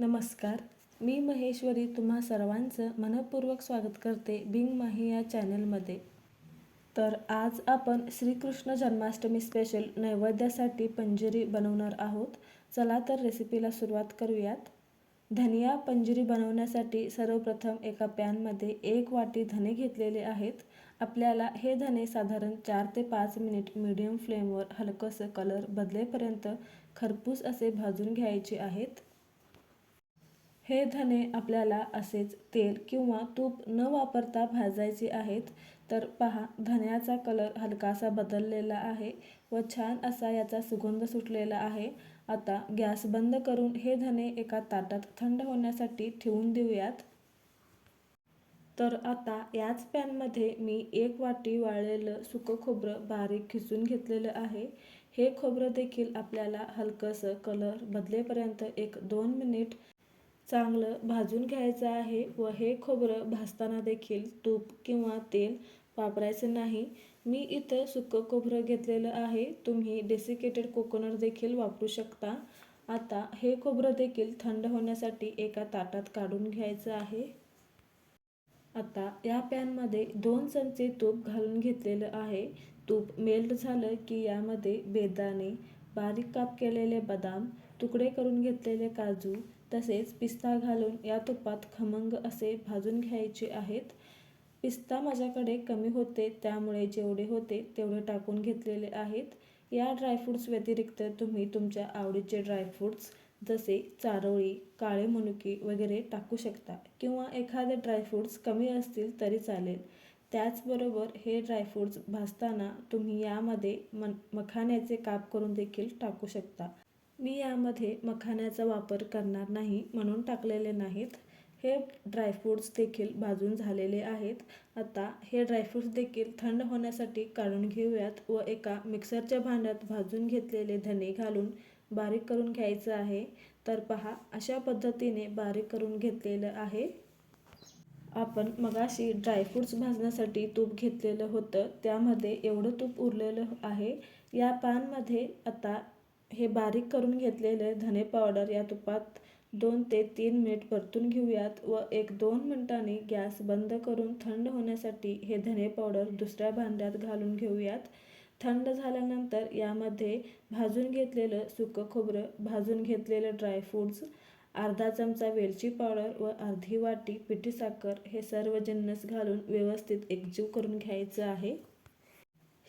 नमस्कार. मी महेश्वरी तुम्हा सर्वांचं मनपूर्वक स्वागत करते बिंग माही या चॅनलमध्ये. तर आज आपण श्रीकृष्ण जन्माष्टमी स्पेशल नैवेद्यासाठी पंजिरी बनवणार आहोत. चला तर रेसिपीला सुरुवात करूयात. धनिया पंजिरी बनवण्यासाठी सर्वप्रथम एका पॅनमध्ये एक वाटी धने घेतलेले आहेत. आपल्याला हे धने साधारण चार ते पाच मिनिट मीडियम फ्लेमवर हलकंसं कलर बदलेपर्यंत खरपूस असे भाजून घ्यायचे आहेत. हे धने आपल्याला असेच तेल किंवा तूप न वापरता भाजायचे आहेत. तर पहा धन्याचा कलर हलकासा बदललेला आहे व छान असा याचा सुगंध सुटलेला आहे. आता गॅस बंद करून हे धने एका ताटात थंड होण्यासाठी ठेवून देऊयात. तर आता याच पॅनमध्ये मी एक वाटी वाळलेलं सुकं खोबरं बारीक खिसून घेतलेलं आहे. हे खोबरं देखील आपल्याला हलकंसं कलर बदलेपर्यंत एक दोन मिनिट चांगलं भाजून घ्यायचं आहे व हे खोबरं भाजताना देखील तूप किंवा तेल वापरायचं नाही. मी इथं सुकं खोबरं घेतलेलं आहे. तुम्ही डेसिकेटेड कोकोनट देखील वापरू शकता. आता हे खोबरं देखील थंड होण्यासाठी एका ताटात काढून घ्यायचं आहे. आता या पॅनमध्ये दोन चमचे तूप घालून घेतलेलं आहे. तूप मेल्ट झालं की यामध्ये बेदाणे बारीक काप केलेले बदाम तुकडे करून घेतलेले काजू तसेच पिस्ता घालून या तुपात खमंग असे भाजून घ्यायचे आहेत. पिस्ता माझ्याकडे कमी होते त्यामुळे जेवढे होते तेवढे टाकून घेतलेले आहेत. या ड्रायफ्रूट्स व्यतिरिक्त तुम्ही तुमच्या आवडीचे ड्रायफ्रूट्स जसे चारोळी काळे मनुकी वगैरे टाकू शकता किंवा एखादे ड्रायफ्रूट्स कमी असतील तरी चालेल. त्याचबरोबर हे ड्रायफ्रूट्स भाजताना तुम्ही यामध्ये मन मखाण्याचे काप करून देखील टाकू शकता. मी यामध्ये मखाण्याचा वापर करणार नाही म्हणून टाकलेले नाहीत. हे ड्रायफ्रूट्स देखील भाजून झालेले आहेत. आता हे ड्रायफ्रूट्स देखील थंड होण्यासाठी काढून घेऊयात व एका मिक्सरच्या भांड्यात भाजून घेतलेले धने घालून बारीक करून घ्यायचं आहे. तर पहा अशा पद्धतीने बारीक करून घेतलेलं आहे. आपण मगाशी ड्रायफ्रूट्स भाजण्यासाठी तूप घेतलेलं होतं. त्यामध्ये एवढं तूप उरलेलं आहे. या पॅनमध्ये आता हे बारीक करून घेतलेले धने पावडर या तुपात दोन ते तीन मिनिट परतून घेऊयात व एक दोन मिनिटांनी गॅस बंद करून थंड होण्यासाठी हे धने पावडर दुसऱ्या भांड्यात घालून घेऊयात. थंड झाल्यानंतर यामध्ये भाजून घेतलेलं सुकं खोबरं भाजून घेतलेलं ड्रायफ्रूट्स अर्धा चमचा वेलची पावडर व अर्धी वाटी पिठी साखर हे सर्व जिन्नस घालून व्यवस्थित एकजीव करून घ्यायचं आहे.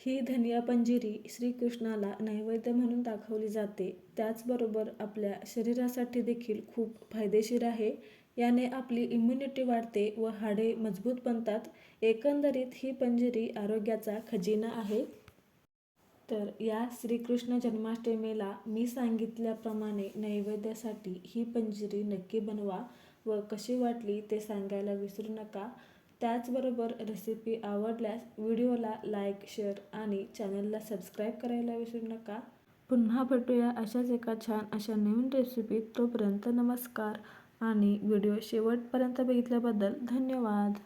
ही धनिया पंजिरी श्रीकृष्णाला नैवेद्य म्हणून दाखवली जाते. त्याचबरोबर आपल्या शरीरासाठी देखील खूप फायदेशीर आहे. याने आपली इम्युनिटी वाढते व हाडे मजबूत बनतात. एकंदरीत ही पंजिरी आरोग्याचा खजिना आहे. तर या श्रीकृष्ण जन्माष्टमीला मी सांगितल्याप्रमाणे नैवेद्यासाठी ही पंजिरी नक्की बनवा व कशी वाटली ते सांगायला विसरू नका. त्याचबरोबर रेसिपी आवडल्यास व्हिडिओला लाईक शेअर आणि चॅनलला सबस्क्राईब करायला विसरू नका. पुन्हा भेटूया अशाच एका छान अशा नवीन रेसिपीत तोपर्यंत नमस्कार आणि व्हिडिओ शेवटपर्यंत बघितल्याबद्दल धन्यवाद.